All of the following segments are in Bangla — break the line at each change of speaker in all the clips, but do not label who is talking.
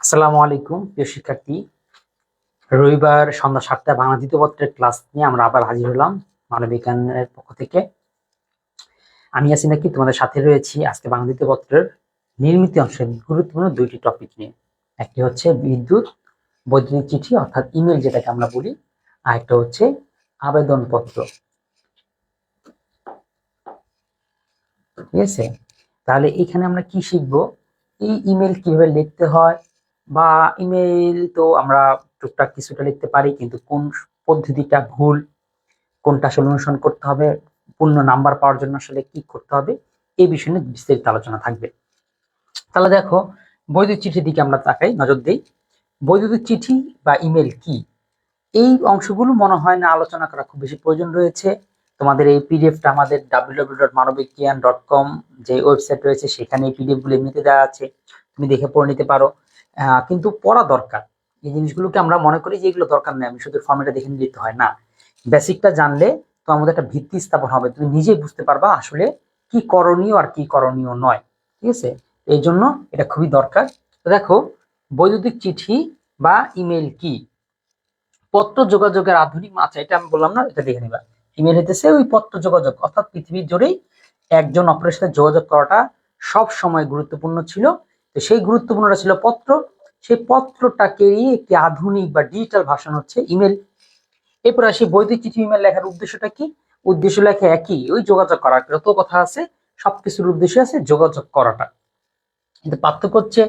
আসসালামু আলাইকুম, প্রিয় শিক্ষার্থী। রবিবার সন্ধ্যা সাতটায় বাংলা দ্বিতীয় পত্রের ক্লাস নিয়ে আমরা আবার হাজির হলাম মানবিজ্ঞানের পক্ষ থেকে। আমি আছি নাকি তোমাদের সাথে রয়েছি আজকে বাংলা দ্বিতীয় পত্রের নির্মিত অংশের গুরুত্বপূর্ণ দুইটি টপিক নিয়ে। একটি হচ্ছে বিদ্যুৎ, বৈদ্যুতিক চিঠি অর্থাৎ ইমেল যেটাকে আমরা বলি, আর একটা হচ্ছে আবেদনপত্র। ঠিক আছে? তাহলে এখানে আমরা কি শিখব? এই ইমেল কীভাবে লিখতে হয়? বা ইমেল তো আমরা টুকটাক কিছুটা লিখতে পারি, কিন্তু কোন পদ্ধতিটা ভুল, কোনটা আসলে অনুসরণ করতে হবে, পূর্ণ নাম্বার পাওয়ার জন্য আসলে কি করতে হবে, এই বিষয়ে নিয়ে বিস্তারিত আলোচনা থাকবে। তাহলে দেখো বৈদ্যুতিক চিঠির দিকে আমরা তাকাই, নজর দিই। বৈদ্যুতিক চিঠি বা ইমেল কি? এই অংশগুলো মনে হয় না আলোচনা করা খুব বেশি প্রয়োজন রয়েছে। তোমাদের এই পিডিএফটা আমাদের W dot Manabigyan dot com যে ওয়েবসাইট রয়েছে, সেখানে এই পিডিএফগুলো এমনিতে দেওয়া আছে। তুমি দেখে পড়ে নিতে পারো। কিন্তু পড়া দরকার। এই জিনিসগুলোকে আমরা মনে করি যে এগুলো দরকার নেই আমি শুধু ফর্মেটটা দেখে নিতে হয় না। বেসিকটা জানলে তোমার আমাদের একটা ভিত্তি স্থাপন হবে। তুমি নিজেই বুঝতে পারবা আসলে কি করণীয় আর কি করণীয় নয়। ঠিক আছে? এই জন্য এটা খুবই দরকার। তো দেখো, বৈদ্যুতিক চিঠি বা ইমেল কি? পত্র যোগাযোগের আধুনিক আচ্ছা এটা আমি বললাম না, এটা দেখে নিবা। ইমেল হইতেছে ওই পত্র যোগাযোগ, অর্থাৎ পৃথিবীর জুড়েই একজন অপরের সাথে যোগাযোগ করাটা সব সময় গুরুত্বপূর্ণ ছিল। তো সেই গুরুত্বপূর্ণটা ছিল পত্র। সেই পত্রটাকেই একটি আধুনিক বা ডিজিটাল ভাষণ হচ্ছে ইমেল এরপর আসি বৈদিক চিঠি ইমেল লেখার উদ্দেশ্যটা কি? উদ্দেশ্য লেখা একই, ওই যোগাযোগ করা যত কথা আছে, সবকিছুর উদ্দেশ্য আছে যোগাযোগ করাটা। কিন্তু পার্থক্য হচ্ছে,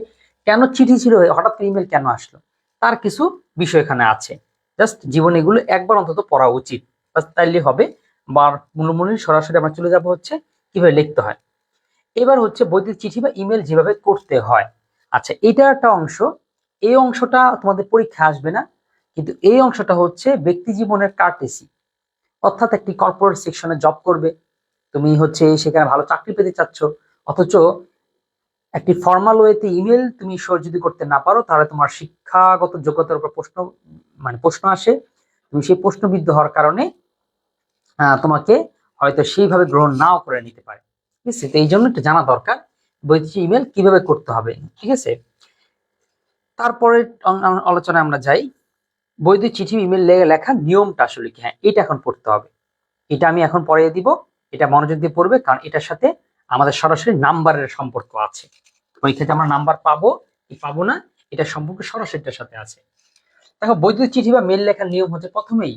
কেন চিঠি ছিল, হঠাৎ করে ইমেল কেন আসলো? তার কিছু বিষয় এখানে আছে। জাস্ট জীবনে এগুলো একবার অন্তত পড়া উচিত। তাইলে হবে বা মূলমূল সরাসরি আমরা চলে যাব হচ্ছে, কীভাবে লিখতে হয়। এবার হচ্ছে বৈদ্যুতিক চিঠি বা ইমেল যেভাবে করতে হয়। আচ্ছা এটা একটা অংশ। এই অংশটা তোমাদের পরীক্ষা আসবে না, কিন্তু এই অংশটা হচ্ছে ব্যক্তি জীবনের কার্টেসি অর্থাৎ একটি কর্পোরেট সেকশনে জব করবে। তুমি হচ্ছে সেখানে ভালো চাকরি পেতে চাচ্ছ, অথচ একটি ফর্মাল ওয়েতে ইমেল তুমি যদি করতে না পারো, তাহলে তোমার শিক্ষাগত যোগ্যতার উপর প্রশ্ন মানে প্রশ্ন আসে। তুমি সেই প্রশ্নবিদ্ধ হওয়ার কারণে তোমাকে হয়তো সেইভাবে গ্রহণ নাও করে নিতে পারে। ঠিক আছে? তো এই জন্য একটু জানা দরকার বৈদ্যুতিক ইমেল কীভাবে করতে হবে, ঠিক আছে? তারপরে আলোচনায় আমরা যাই। বৈদ্যুতিক চিঠি ইমেল লেখা নিয়মটা আসলে কি? হ্যাঁ এটা এখন পড়তে হবে। এটা আমি এখন পড়িয়ে দিব, এটা মনোযোগ দিয়ে পড়বে, কারণ এটার সাথে আমাদের সরাসরি নাম্বারের সম্পর্ক আছে। পরীক্ষাতে আমরা নাম্বার পাবো, কি পাবো না, এটা সম্পর্ক সরাসরি এটার সাথে আছে। দেখো বৈদ্যুতিক চিঠি বা মেল লেখার নিয়ম হচ্ছে প্রথমেই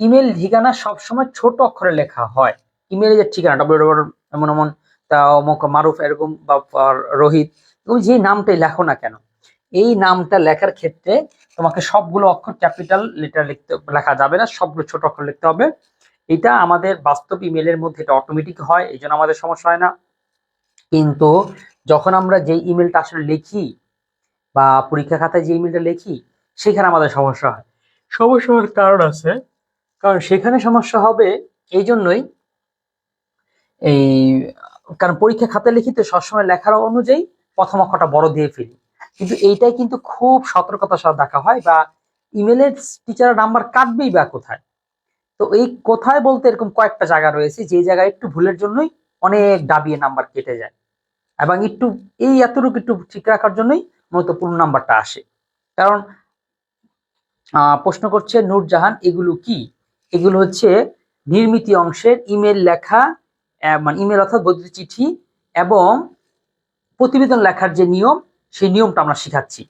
ইমেল ঠিকানা সবসময় ছোট অক্ষরে লেখা হয়। ইমেলের যে ঠিকানা ডব্লিউ এমন এমন তা অমুক মারুফ এরকম বা রোহিত তুমি যে নামটাই লেখো না কেন এই নামটা লেখার ক্ষেত্রে তোমাকে সবগুলো অক্ষর ক্যাপিটাল লেটার লিখতে লেখা যাবে না সবগুলো ছোট অক্ষর লিখতে হবে। এটা আমাদের বাস্তব ইমেলের মধ্যে এটা অটোমেটিক হয় এই জন্য আমাদের সমস্যা হয় না। কিন্তু যখন আমরা যে ইমেলটা আসলে লিখি বা পরীক্ষা খাতায় যে ইমেলটা লিখি সেখানে আমাদের সমস্যা হয়। সমস্যা হওয়ার কারণ আছে। কারণ সেখানে সমস্যা হবে এই জন্যই এই কারণ পরীক্ষা খাতে লিখি তো সবসময় লেখার অনুযায়ী প্রথম অক্ষরটা বড় দিয়ে ফেলি। কিন্তু এইটাই কিন্তু খুব সতর্কতার সাথে দেখা হয় বা ইমেলের টিচারের নাম্বার কাটবেই বা কোথায়। তো এই কোথায় বলতে এরকম কয়েকটা জায়গা রয়েছে, যে জায়গায় একটু ভুলের জন্যই অনেক ডাবিয়ে নাম্বার কেটে যায় এবং একটু এই এতটুকু একটু ঠিক রাখার জন্যই মূলত পূর্ণ নাম্বারটা আসে। কারণ প্রশ্ন করছে, নূরজাহান, এগুলো কি? এগুলো হচ্ছে নির্মিত অংশের ইমেল লেখা মানে ইমেল অর্থাৎ বৈদ্যুতিক চিঠি এবং প্রতিবেদন লেখার যে নিয়ম, সেই নিয়মটা আমরা শিখাচ্ছি।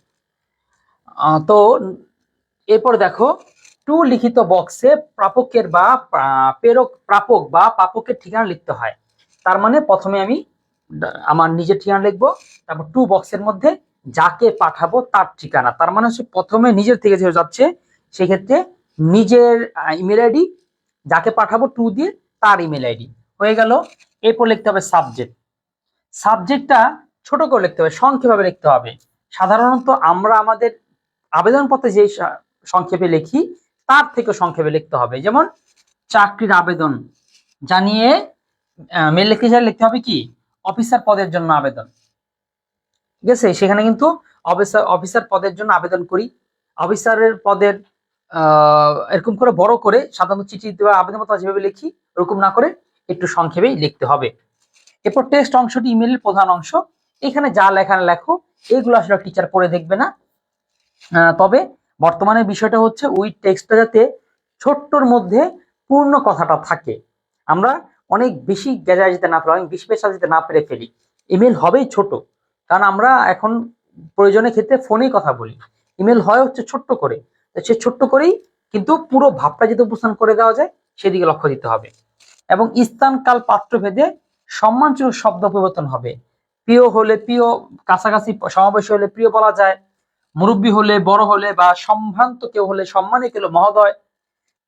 তো এরপর দেখো, টু লিখিত বক্সে প্রাপকের বা প্রেরক, প্রাপক বা প্রাপকের ঠিকানা লিখতে হয়। তার মানে প্রথমে আমি আমার নিজের ঠিকানা লিখব, তারপর টু বক্সের মধ্যে যাকে পাঠাবো তার ঠিকানা। তার মানে হচ্ছে প্রথমে নিজের থেকে যে যাচ্ছে, সেক্ষেত্রে নিজের ইমেল আইডি যাকে পাঠাবো টু দিয়ে তার ইমেল আইডি হয়ে গেল। এরপর লিখতে হবে সাবজেক্ট সাবজেক্টটা ছোট করে লিখতে হবে, সংক্ষেপে লিখতে হবে। সাধারণত আমরা আমাদের আবেদনপত্রে যে সংক্ষেপে লিখি, তার থেকে সংক্ষেপে লিখতে হবে। যেমন, চাকরির আবেদন জানিয়ে মেল লিখতে চাইলে লিখতে হবে কি? অফিসার পদের জন্য আবেদন। ঠিক আছে? সেখানে কিন্তু অফিসার অফিসার পদের জন্য আবেদন করি। অফিসারের পদের এরকম করে বড় করে সাধারণত চিঠি দেওয়া, আবেদনপত্র যেভাবে লিখি, ওরকম না করে একটু সংক্ষেপেই লিখতে হবে। এরপর টেক্সট অংশটি ইমেলের প্রধান অংশ। এখানে যা লেখা লেখো, এগুলো আসলে টিচার পড়ে দেখবে না। তবে বর্তমানে বিষয়টা হচ্ছে ওই টেক্সটটা যাতে ছোট্টর মধ্যে পূর্ণ কথাটা থাকে। আমরা অনেক বেশি গেজা যেতে না পারি, অনেক বেশি পেশা যেতে না পেরে ফেলি। ইমেল হবেই ছোট। কারণ আমরা এখন প্রয়োজনের ক্ষেত্রে ফোনেই কথা বলি। ইমেল হয় হচ্ছে ছোট্ট করে। সে ছোট্ট করেই কিন্তু পুরো ভাবটা যদি উপস্থান করে দেওয়া যায়, সেদিকে লক্ষ্য দিতে হবে। এবং স্থান কাল পাত্র ভেদে সম্মানজনক শব্দ পরিবর্তন হবে। প্রিয় হলে প্রিয়, কাছাকাছি সমাবেশ হলে প্রিয় বলা যায়। মুরব্বী হলে বড় হলে বা সম্ভ্রান্ত কেউ হলে সম্মানী কেউ মহোদয়।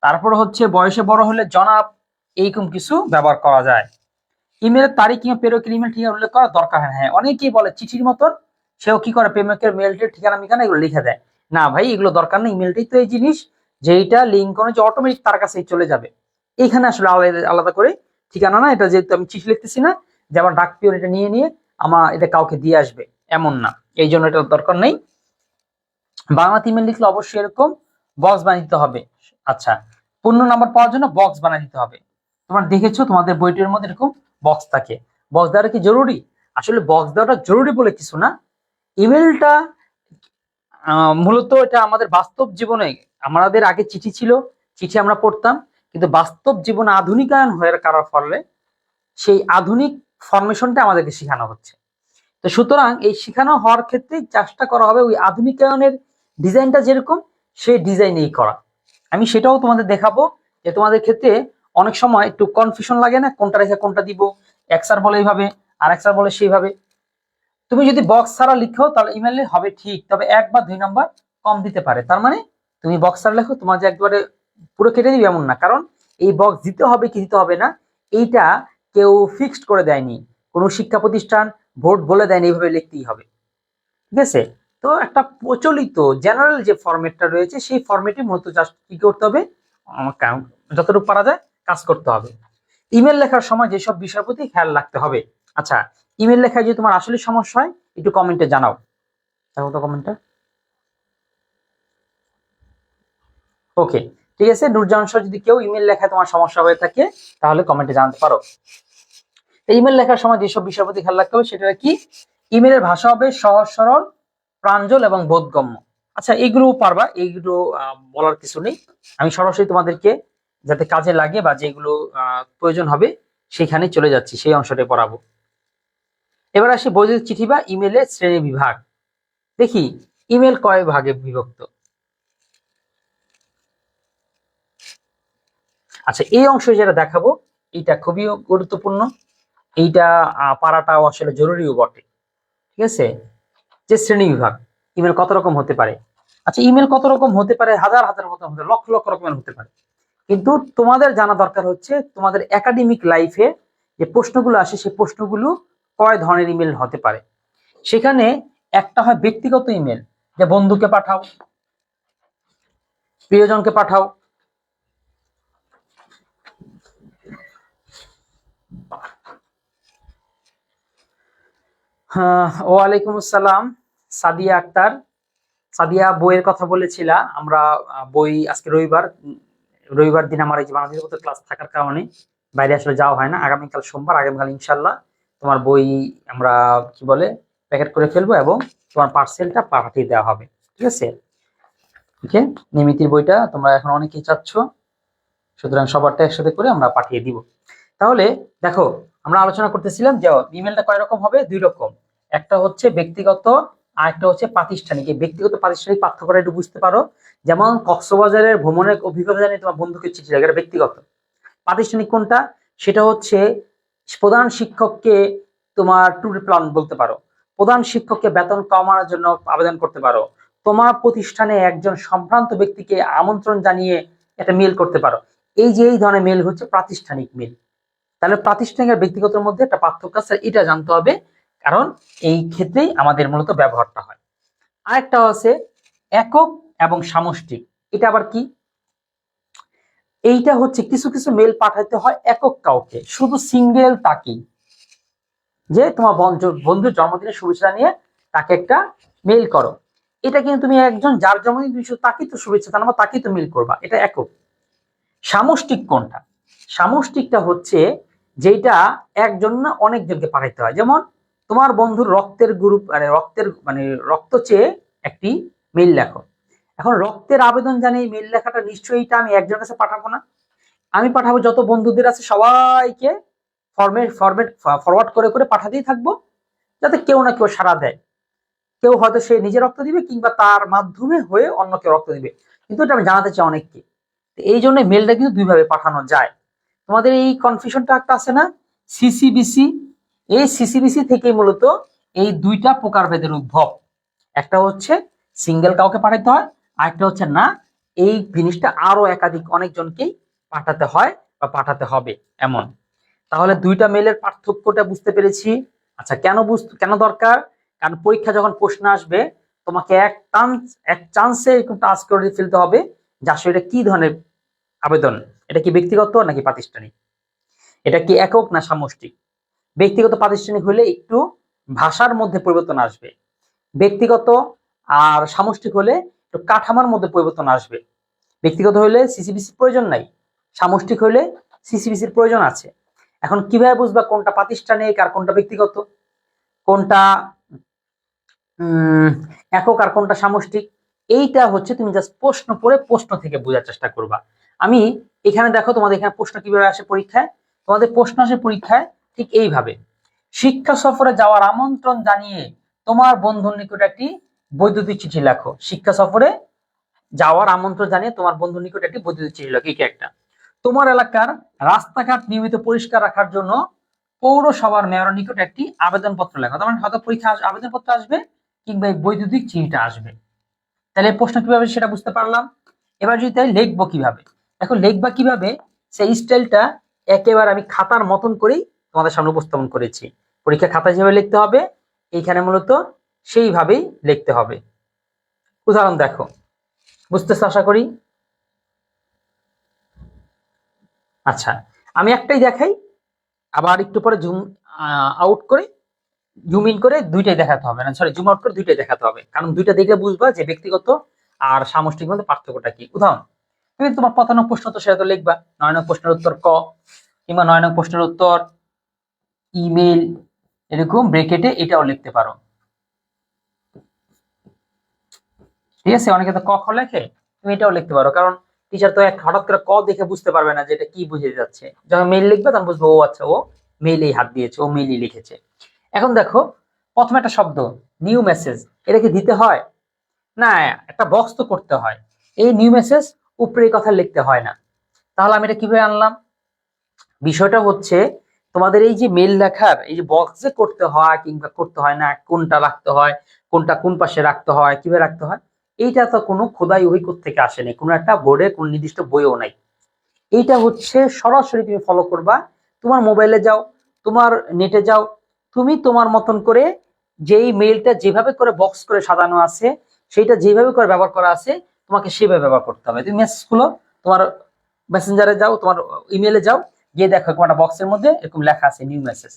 তারপর হচ্ছে বয়সে বড় হলে জনাব, এইরকম কিছু ব্যবহার করা যায়। ইমেলের তারিখ কিংবা প্রেরকের ইমেল ঠিকানা উল্লেখ করা দরকার হয় অনেকেই বলে চিঠির মতন, সেও কি করে প্রেমিকের মেলটির ঠিকানা মিকানা এগুলো লিখে দেয়। না ভাই, এগুলো দরকার নেই। ইমেলটাই তো এই জিনিস, যেইটা লিঙ্ক করে যে অটোমেটিক তার কাছেই চলে যাবে। এইখানে আসলে আলাদা আলাদা করে ঠিকানা না, এটা যেহেতু আমি চিঠি লিখতেছি না, যে আমার ডাক এটা নিয়ে নিয়ে আমার এটা কাউকে দিয়ে আসবে, এমন না। এই জন্য এটা দরকার নেই। বাংলাতে ইমেল লিখলে অবশ্যই এরকম বক্স বানিয়ে দিতে হবে। আচ্ছা পূর্ণ নাম্বার পাওয়ার জন্য বক্স বানিয়ে দিতে হবে। তোমরা দেখেছ তোমাদের বইটির মধ্যে এরকম বক্স থাকে। বক্স দেওয়াটা কি জরুরি? আসলে বক্স দেওয়াটা জরুরি বলে কিছু না। ইমেলটা মূলত এটা আমাদের বাস্তব জীবনে, আমাদের আগে চিঠি ছিল, চিঠি আমরা পড়তাম। কিন্তু বাস্তব জীবনে আধুনিকায়ন হয়ে করার ফলে সেই আধুনিক ফরমেশনটা আমাদেরকে শেখানো হচ্ছে। তো সুতরাং এই শেখানো হওয়ার ক্ষেত্রে চেষ্টা করা হবে ওই আধুনিকায়নের ডিজাইনটা যেরকম, সেই ডিজাইনেই করা। আমি সেটাও তোমাদের দেখাবো যে তোমাদের ক্ষেত্রে অনেক সময় একটু কনফিউশন লাগে না, কোনটা রেখে কোনটা দিব এক স্যার বলে এইভাবে, আর এক স্যার বলে সেইভাবে। তুমি যদি বক্স ছাড়া লিখো, তাহলে ইমেলে হবে ঠিক, তবে এক বা দুই নাম্বার কম দিতে পারে। তার মানে তুমি বক্স ছাড়া লেখো, তোমার যে একবারে পুরো কেটে দিবে এমন না। কারণ এই বক্স দিতে হবে কি দিতে হবে না, এইটা কেউ ফিক্সড করে দেয়নি। কোনো শিক্ষা প্রতিষ্ঠান ভোট বলে দেয়নি, এইভাবে লিখতেই হবে। ঠিক আছে? তো একটা প্রচলিত জেনারেল যে ফরম্যাটটা রয়েছে, সেই ফরম্যাটে মূলত জাস্ট কি করতে হবে? যতটুকু পারা যায়, কাজ করতে হবে। ইমেল লেখার সময় যেসব বিষয়ের প্রতি খেয়াল রাখতে হবে। আচ্ছা ইমেল লেখায় যদি তোমার আসলে সমস্যা হয়, একটু কমেন্টে জানাও। দেখো কমেন্টটা ওকে ঠিক আছে? সহ যদি কেউ ইমেল লেখায় তোমার সমস্যা হয়ে থাকে, তাহলে কমেন্টে জানতে পারো। ইমেল লেখার সময় যেসব বিষয়ের প্রতি খেয়াল রাখতে হবে, সেটা কি? ইমেলের ভাষা হবে সহজ, সরল, প্রাঞ্জল এবং বোধগম্য। আচ্ছা এগুলো পারবা, এইগুলো বলার কিছু নেই। আমি সরাসরি তোমাদেরকে যাতে কাজে লাগে বা যেগুলো প্রয়োজন হবে, সেখানে চলে যাচ্ছি, সেই অংশটা পড়াবো। এবার আসি বৈদ্যুতিক চিঠি বা ইমেলের শ্রেণি বিভাগ। দেখি ইমেল কয় ভাগে বিভক্ত? আচ্ছা এই অংশ যেটা দেখাবো এটা খুবই গুরুত্বপূর্ণ। এইটা পারাটাও আসলে জরুরিও বটে, ঠিক আছে? যে শ্রেণি বিভাগ, ইমেল কত রকম হতে পারে? আচ্ছা ইমেল কত রকম হতে পারে? হাজার হাজার মতো হতে লক্ষ লক্ষ রকমের হতে পারে। কিন্তু তোমাদের জানা দরকার হচ্ছে, তোমাদের একাডেমিক লাইফে যে প্রশ্নগুলো আসে সেই প্রশ্নগুলো কয় ধরনের ইমেল হতে পারে? সেখানে একটা হয় ব্যক্তিগত ইমেল, যে বন্ধুকে পাঠাও, প্রিয়জনকে পাঠাও ওয়ালাইকুম আসসালাম, সাদিয়া আক্তার। সাদিয়া বইয়ের কথা বলেছিলা, আমরা বই আজকে রবিবার রবিবার দিন আমার এই যে বাংলাদেশের ক্লাস থাকার কারণে বাইরে আসলে যাওয়া হয় না, আগামীকাল সোমবার, আগামীকাল ইনশাল্লাহ তোমার বই আমরা, কি বলে প্যাকেট করে ফেলব এবং তোমার পার্সেলটা পাঠিয়ে দেওয়া হবে, ঠিক আছে? ওকে নিমিতির বইটা তোমরা এখন অনেকেই চাচ্ছ, সুতরাং সবারটা একসাথে করে আমরা পাঠিয়ে দিব। তাহলে দেখো, আমরা আলোচনা করতেছিলাম যে ইমেলটা কয় রকম হবে? দুই রকম। একটা হচ্ছে ব্যক্তিগত, আর একটা হচ্ছে প্রাতিষ্ঠানিক। এই ব্যক্তিগত, প্রাতিষ্ঠানিক পার্থক্যটা একটু বুঝতে পারো। যেমন কক্সবাজারের ভ্রমণের অভিজ্ঞতা জানিয়ে তোমার বন্ধুকে চিঠি লাগে এটা ব্যক্তিগত। প্রাতিষ্ঠানিক কোনটা? সেটা হচ্ছে প্রধান শিক্ষককে তোমার ট্যুর প্ল্যান বলতে পারো। প্রধান শিক্ষককে বেতন কমানোর জন্য আবেদন করতে পারো। তোমার প্রতিষ্ঠানে একজন সম্ভ্রান্ত ব্যক্তিকে আমন্ত্রণ জানিয়ে একটা মেল করতে পারো। এই যে এই ধরনের মেল হচ্ছে প্রাতিষ্ঠানিক মেল তাহলে প্রাতিষ্ঠানিক আর ব্যক্তিগতের মধ্যে একটা পার্থক্য আছে, এটা জানতে হবে। কারণ এই ক্ষেত্রেই আমাদের মূলত ব্যবহারটা হয়। আরেকটা আছে একক এবং সামষ্টিক। এটা আবার কি? এইটা হচ্ছে কিছু কিছু মেল পাঠাতে হয় একক কাউকে, শুধু সিঙ্গেল তাকেই। যে তোমার বন্ধু- বন্ধুর জন্মদিনের শুভেচ্ছা নিয়ে তাকে একটা মেল করো। এটা কিন্তু তুমি একজন, যার জন্মদিন তুমি শুধু তাকেই তো শুভেচ্ছা জানাব তাকেই তো মেল করবা। এটা একক। সামষ্টিক কোনটা? সামষ্টিকটা হচ্ছে যেটা একজন না অনেকজনকে পাঠাইতে হয়। যেমন তোমার বন্ধুর রক্তের গ্রুপ মানে রক্তের মানে রক্ত চেয়ে একটি মেইল লেখো। এখন রক্তের আবেদন জানিয়ে মেইল লেখাটা নিশ্চয়ই এটা আমি একজনের কাছে পাঠাবো না। আমি পাঠাবো যত বন্ধুদের আছে সবাইকে ফরমেট ফরমেট ফরওয়ার্ড করে করে পাঠাতেই থাকব। যাতে কেউ না কেউ সাড়া দেয়। কেউ হয়তো সে নিজে রক্ত দিবে কিংবা তার মাধ্যমে হয়ে অন্য কেউ রক্ত দিবে। কিন্তু এটা আমি জানাতে চাই অনেককে। এই জন্য মেলটা কিন্তু দুইভাবে পাঠানো যায়। তোমাদের এই কনফিউশনটা একটা আছে না? সিসিবিসি এই সিসিবিসি থেকে মূলত এই দুইটা প্রকারভেদের উদ্ভব। একটা হচ্ছে সিঙ্গেল কাউকে পাঠাতে হয় আর একটা হচ্ছে না, এই জিনিসটা আরও একাধিক অনেকজনকেই পাঠাতে হয় বা পাঠাতে হবে এমন। তাহলে দুইটা মেলের পার্থক্যটা বুঝতে পেরেছি। আচ্ছা কেন বুঝতে, কেন দরকার? কারণ পরীক্ষা যখন প্রশ্ন আসবে, তোমাকে এক চান্স এক চান্সে এরকম টাচ করে ফেলতে হবে যে আসলে এটা কি ধরনের আবেদন? এটা কি ব্যক্তিগত নাকি প্রাতিষ্ঠানিক? এটা কি একক না সামষ্টিক? ব্যক্তিগত প্রাতিষ্ঠানিক হলে একটু ভাষার মধ্যে পরিবর্তন আসবে। ব্যক্তিগত আর সামষ্টিক হলে একটু কাঠামোর মধ্যে পরিবর্তন আসবে। ব্যক্তিগত হলে সিসিবিসি প্রয়োজন নাই, সামষ্টিক হলে সিসিবিসির প্রয়োজন আছে। এখন কীভাবে বুঝবা কোনটা প্রাতিষ্ঠানিক আর কোনটা ব্যক্তিগত? কোনটা একক আর কোনটা সামষ্টিক? এইটা হচ্ছে তুমি জাস্ট প্রশ্ন পড়ে প্রশ্ন থেকে বোঝার চেষ্টা করবা। আমি এখানে দেখো তোমাদের এখানে প্রশ্ন কীভাবে আসে পরীক্ষায়? তোমাদের প্রশ্ন আসে পরীক্ষায় ঠিক এইভাবে। শিক্ষা সফরে যাওয়ার আমন্ত্রণ জানিয়ে তোমার বন্ধুর নিকট একটি বৈদ্যুতিক চিঠি লেখো। শিক্ষা সফরে যাওয়ার আমন্ত্রণ জানিয়ে তোমার বন্ধুর নিকট একটি বৈদ্যুতিক চিঠি লেখো। এই একটা। তোমার এলাকার রাস্তাঘাট নিয়মিত পরিষ্কার রাখার জন্য পৌরসভার মেয়রের নিকট একটি আবেদনপত্র লেখো। তার মানে হয়তো পরীক্ষা আবেদনপত্র আসবে কিংবা এই বৈদ্যুতিক চিঠিটা আসবে। তাহলে প্রশ্ন কীভাবে সেটা বুঝতে পারলাম? এবার যদি তাই লিখব কীভাবে? দেখো, লিখবা কীভাবে? সেই স্টাইলটা একেবারে আমি খাতার মতন করেই তোমাদের সামনে উপস্থাপন করেছি। পরীক্ষা খাতা যেভাবে লিখতে হবে, এইখানে মূলত সেইভাবেই লিখতে হবে। উদাহরণ দেখো। বুঝতেছ আশা করি? আচ্ছা আমি একটাই দেখাই, আবার একটু পরে জুম আউট করে জুম ইন করে দুইটাই দেখাতে হবে না সরি জুম আউট করে দুইটাই দেখাতে হবে। কারণ দুইটা দেখলে বুঝবা যে ব্যক্তিগত আর সামষ্টিক মধ্যে পার্থক্যটা কি। উদাহরণ, তুমি তোমার প্রথম প্রশ্ন তো সেটা তো লিখবা, নয় নং প্রশ্নের উত্তর ক কিংবা নয় নং প্রশ্নের উত্তর ইমেল এরকম ব্রেকেটে এটাও লিখতে পারো। ঠিক আছে? অনেকে তো খ লেখে, তুমি এটাও লিখতে পারো। কারণ টিচার তো এক হঠাৎ করে ক দেখে বুঝতে পারবে না যে এটা কি বুঝে যাচ্ছে। যখন মেইল লিখবে, তখন বুঝব, ও আচ্ছা ও মেইলেই হাত দিয়েছে, ও মেইলই লিখেছে। এখন দেখো, প্রথমে একটা শব্দ নিউ মেসেজ এটা কি দিতে হয়? না, একটা বক্স তো করতে হয়। এই নিউ মেসেজ উপরে কথা লিখতে হয় না। তাহলে আমি এটা কীভাবে আনলাম? বিষয়টা হচ্ছে তোমাদের এই যে মেল লেখার, এই যে বক্সে করতে হয় কিংবা করতে হয় না, কোনটা রাখতে হয়, কোনটা কোন পাশে রাখতে হয়, কীভাবে রাখতে হয়, এইটা তো কোনো খোদাই ওই থেকে আসেনি। কোনো একটা বোর্ডে কোনো নির্দিষ্ট বইও নাই। এইটা হচ্ছে সরাসরি তুমি ফলো করবা। তোমার মোবাইলে যাও, তোমার নেটে যাও, তুমি তোমার মতন করে যেই মেইলটা যেভাবে করে বক্স করে সাজানো আছে, সেইটা যেভাবে করে ব্যবহার করা আছে, তোমাকে সেভাবে ব্যবহার করতে হবে। তুমি মেসেজ খুলো, তোমার মেসেঞ্জারে যাও, তোমার ইমেলে যাও গিয়ে দেখো একটা বক্সের মধ্যে এরকম লেখা আছে নিউ মেসেজ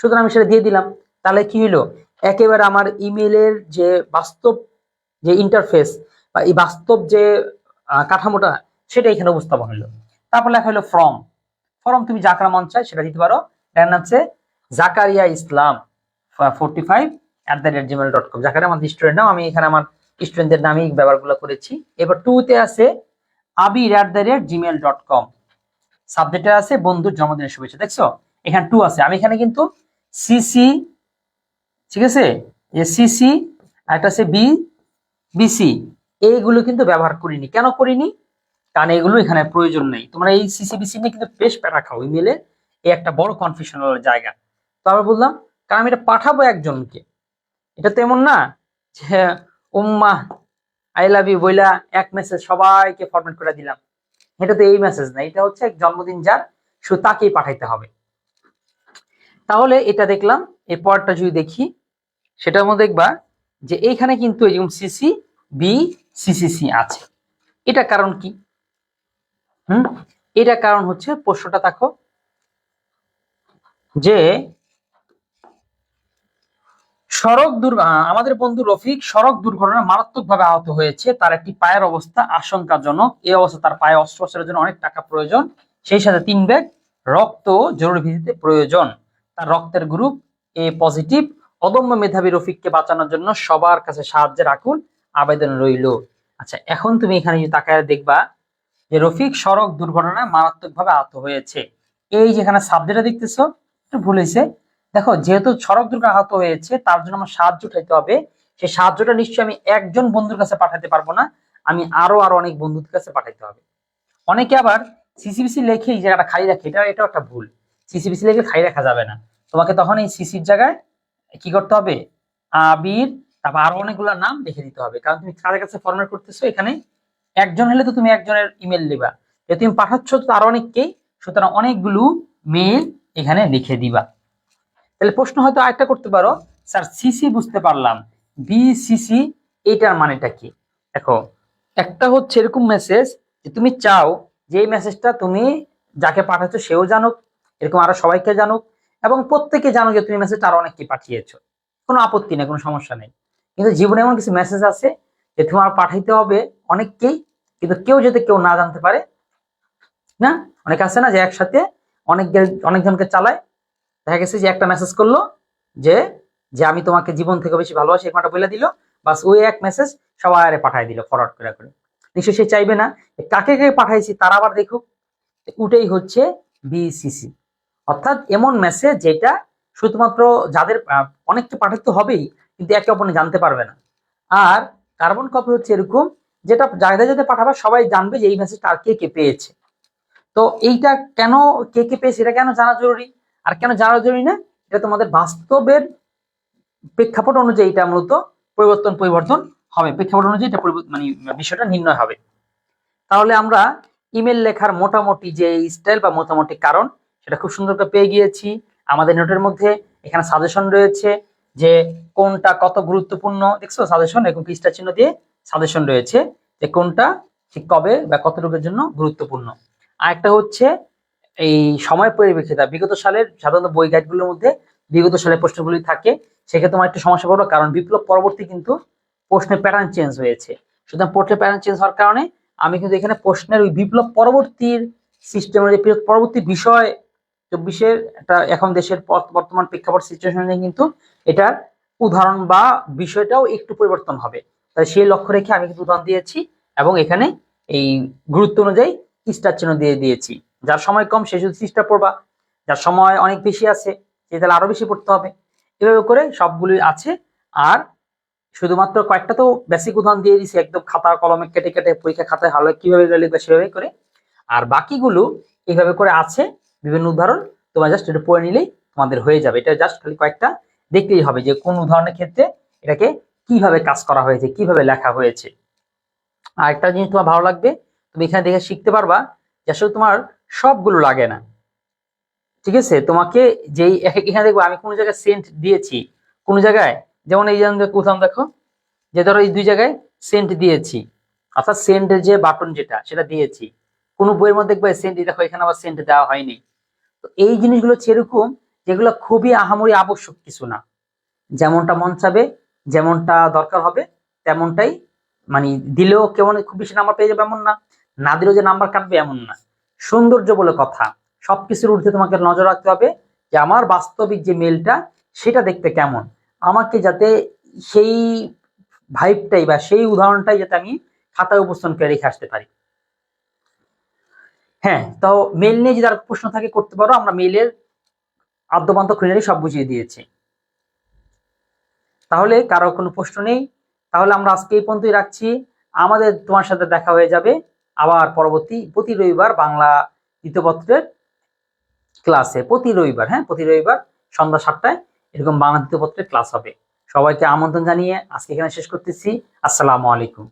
সুতরাং আমি সেটা দিয়ে দিলাম। তাহলে কি হলো একেবারে আমার ইমেলের যে বাস্তব যে ইন্টারফেস বা এই বাস্তব যে কাঠামোটা, সেটা এখানে উপস্থাপন হলো তারপর লেখা হলো ফর্ম ফর্ম তুমি যাকার মন চাই সেটা দিতে পারো। এর নাম হচ্ছে Zakaria Islam forty five at the rate Gmail dot com Zakaria আমার স্টুডেন্ট নাম আমি এখানে আমার স্টুডেন্টদের নামেই ব্যবহারগুলো করেছি। এবার টুতে আছে Abir at the rate Gmail dot com সাবজেক্টে আছে বন্ধুর জন্মদিনের শুভেচ্ছা, দেখছ? এখানে টু আছে। আমি এখানে কিন্তু সিসি ঠিক আছে? যে সিসি একটা আছে বি বিসি এইগুলো কিন্তু ব্যবহার করিনি। কেন করিনি? কারণ এগুলো এখানে প্রয়োজন নেই। তোমরা এই সিসি বিসি নিয়ে কিন্তু বেশ প্যারা খাও ইমেলে এই একটা বড় কনফিউশনাল জায়গা। তো আমি বললাম, কারণ আমি এটা পাঠাবো একজনকে। এটা তো এমন না যে উম্মা আই লাভ ইউ বইলা এক মেসেজ সবাইকে ফরম্যাট করে দিলাম। এটা তো এই মেসেজ না, এটা হচ্ছে জন্মদিন যার শুধু তাকেই পাঠাইতে হবে। তাহলে এটা দেখলাম এই পরটা যদি দেখি, সেটার মধ্যে দেখবা যে এইখানে কিন্তু যেমন সিসি বি সিসিসি আছে। এটা কারণ কি? হুম? এটা কারণ হচ্ছে প্রশ্নটা দেখো যে সড়ক দুর আমাদের বন্ধু রফিক সড়ক দুর্ঘটনায় মারাত্মকভাবে আহত হয়েছে। তার একটি পায়ের অবস্থা আশঙ্কাজনক। এই অবস্থা তার পায়ে অস্ত্রোপচারের জন্য অনেক টাকা প্রয়োজন। সেই সাথে তিন ব্যাগ রক্ত জরুরি ভিত্তিতে প্রয়োজন। তার রক্তের গ্রুপ এ পজিটিভ অদম্য মেধাবী রফিককে বাঁচানোর জন্য সবার কাছে সাহায্যের আকুল আবেদন রইল। আচ্ছা এখন তুমি এখানে যে তাকায় দেখবা যে রফিক সড়ক দুর্ঘটনায় মারাত্মকভাবে আহত হয়েছে। এই যেখানে সাবজেক্টটা দেখতেছো একটু ভুল হয়েছে দেখো, যেহেতু সড়ক দুর্ঘটনা আহত হয়েছে, তার জন্য আমার সাহায্য উঠাইতে হবে। সেই সাহায্যটা নিশ্চয়ই আমি একজন বন্ধুর কাছে পাঠাতে পারব না, আমি আরও আরও অনেক বন্ধুর কাছে পাঠাইতে হবে। অনেকে আবার সিসিবিসি লেখে এই জায়গাটা খালি রাখে, এটা, এটাও একটা ভুল। সিসিবিসি লেখে খালি রাখা যাবে না। তোমাকে তখন এই সিসির জায়গায় কি করতে হবে? আবির, তারপর আরও অনেকগুলো নাম লিখে দিতে হবে। কারণ তুমি কাদের কাছে ফরম্যাট করতেছো এখানে? একজন হলে তো তুমি একজনের ইমেল দিবা। তুমি পাঠাচ্ছ, তো আরও অনেককেই, সুতরাং অনেকগুলো মেল এখানে লিখে দিবা। তাহলে প্রশ্ন হয়তো আরেকটা করতে পারো। স্যার সিসি বুঝতে পারলাম। বিসিসি এইটার মানেটা কি? দেখো, একটা হচ্ছে এরকম মেসেজ যে তুমি চাও যে এই মেসেজটা তুমি যাকে পাঠাচ্ছ সেও জানুক, এরকম আরও সবাইকে জানুক, এবং প্রত্যেকে জানুক যে তুমি মেসেজটা আরও অনেককে পাঠিয়েছো। কোনো আপত্তি নেই, কোনো সমস্যা নেই। কিন্তু জীবনে এমন কিছু মেসেজ আছে যে তোমার পাঠাইতে হবে অনেককেই, কিন্তু কেউ যাতে কেউ না জানতে পারে, না? অনেক আছে না যে একসাথে অনেক অনেকজনকে চালায় দেখা গেছে যে একটা মেসেজ করল যে যে আমি তোমাকে জীবন থেকে বেশি ভালোবাসি একটা বলে দিল, বাস ওই এক মেসেজ সবাই আরে পাঠাই দিল ফরওয়ার্ড করে করে। নিশ্চয়ই সে চাইবে না কাকে কাকে পাঠাইছি তারা আবার দেখুক। ওটাই হচ্ছে বিসিসি অর্থাৎ এমন মেসেজ যেটা শুধুমাত্র যাদের অনেককে পাঠাতে হবেই, কিন্তু একে অপরে জানতে পারবে না। আর কার্বন কপি হচ্ছে এরকম যেটা যাদের যাদের পাঠাবে সবাই জানবে যে এই মেসেজটা আর কে কে পেয়েছে। তো এইটা কেন কে কে পেয়েছে এটা কেন জানা জরুরি? আর কেন জানা জরুরি না? এটা তোমাদের বাস্তবের প্রেক্ষাপট অনুযায়ী এটা মূলত পরিবর্তন পরিবর্তন হবে। প্রেক্ষাপট অনুযায়ী এটা মানে বিষয়টা নির্ণয় হবে। তাহলে আমরা ইমেল লেখার মোটামুটি যে স্টাইল বা মোটামুটি কারণ, সেটা খুব সুন্দর করে পেয়ে গিয়েছি। আমাদের নোটের মধ্যে এখানে সাজেশন রয়েছে যে কোনটা কত গুরুত্বপূর্ণ। দেখছ, সাজেশন এরকম পৃষ্ঠা চিহ্ন দিয়ে সাজেশন রয়েছে যে কোনটা ঠিক কবে বা কতটুকুর জন্য গুরুত্বপূর্ণ। আর একটা হচ্ছে এই সময় পরিপ্রেক্ষিতা, বিগত সালের সাধারণত বই গাইডগুলোর মধ্যে বিগত সালের প্রশ্নগুলি থাকে, সেক্ষেত্রে তোমার একটু সমস্যা পড়বে কারণ বিপ্লব পরবর্তী কিন্তু প্রশ্নের প্যাটার্ন চেঞ্জ হয়েছে। সুতরাং প্রশ্নের প্যাটার্ন চেঞ্জ হওয়ার কারণে আমি কিন্তু এখানে প্রশ্নের ওই বিপ্লব পরবর্তীর সিস্টেম যে পরবর্তী বিষয় চব্বিশের একটা এখন দেশের বর্তমান প্রেক্ষাপট সিচুয়েশনে কিন্তু এটার উদাহরণ বা বিষয়টাও একটু পরিবর্তন হবে। তাই সেই লক্ষ্য রেখে আমি কিন্তু উদাহরণ দিয়েছি এবং এখানে এই গুরুত্ব অনুযায়ী স্টার চিহ্ন দিয়ে দিয়েছি। যার সময় কম, সে শুধু স্টার পড়বা যার সময় অনেক বেশি আছে, সে তাহলে আরও বেশি পড়তে হবে। এভাবে করে সবগুলি আছে। আর শুধুমাত্র কয়েকটা তো বেসিক উদাহরণ দিয়ে দিছি, একদম খাতা, কলমে কেটে কেটে পরীক্ষা খাতায় ভালো কীভাবে লিখবে সেভাবে করে। আর বাকিগুলো এইভাবে করে আছে, বিভিন্ন উদাহরণ, তোমরা জাস্ট এটা পড়ে নিলেই তোমাদের হয়ে যাবে। এটা জাস্ট খালি কয়েকটা দেখলেই হবে যে কোন উদাহরণের ক্ষেত্রে এটাকে কীভাবে কাজ করা হয়েছে, কীভাবে লেখা হয়েছে। আর একটা জিনিস তোমার ভালো লাগবে, তুমি এখানে দেখে শিখতে পারবা যে আসলে তোমার সবগুলো লাগে না। ঠিক আছে? তোমাকে যেই এখানে দেখব আমি কোন জায়গায় সেন্ট দিয়েছি। কোন জায়গায়, যেমন এই উদাহরণ দেখো যে ধরো এই দুই জায়গায় সেন্ট দিয়েছি। অর্থাৎ সেন্টের যে বাটন যেটা, সেটা দিয়েছি। কোনো বইয়ের মধ্যে দেখবে সেন্ট দেখো এখানে আবার সেন্ট দেওয়া হয়নি। তো এই জিনিসগুলো হচ্ছে এরকম, যেগুলো খুবই আহামরি আবশ্যক কিছু না। যেমনটা মন চাবে, যেমনটা দরকার হবে, তেমনটাই মানে দিলেও কেমন খুব বেশি নাম্বার পেয়ে যাবে এমন না। না দিলেও যে নাম্বার কাটবে এমন না। সৌন্দর্য বলে কথা। সবকিছুর ঊর্ধ্বে তোমাকে নজর রাখতে হবে যে আমার বাস্তবিক যে মেলটা সেটা দেখতে কেমন। আমাকে যাতে সেই ভাইবটাই বা সেই উদাহরণটাই যাতে আমি খাতায় উপস্থান করে রেখে আসতে পারি। হ্যাঁ তো মেল নিয়ে যদি আর প্রশ্ন থাকে, করতে পারো। আমরা মেলের আদ্যপান্ত খুঁজে সব বুঝিয়ে দিয়েছি। তাহলে কারও কোনো প্রশ্ন নেই। তাহলে আমরা আজকে এই পর্যন্তই রাখছি। আমাদের তোমার সাথে দেখা হয়ে যাবে। আবার পরবর্তী প্রতি রবিবার বাংলা দ্বিতীয়পত্রের ক্লাসে, প্রতি রবিবার হ্যাঁ প্রতি রবিবার সন্ধ্যা সাতটায় এরকম বাংলা দ্বিতীয়পত্রের ক্লাস হবে। সবাইকে আমন্ত্রণ জানিয়ে আজকে এখানে শেষ করতেছি। আসসালামু আলাইকুম।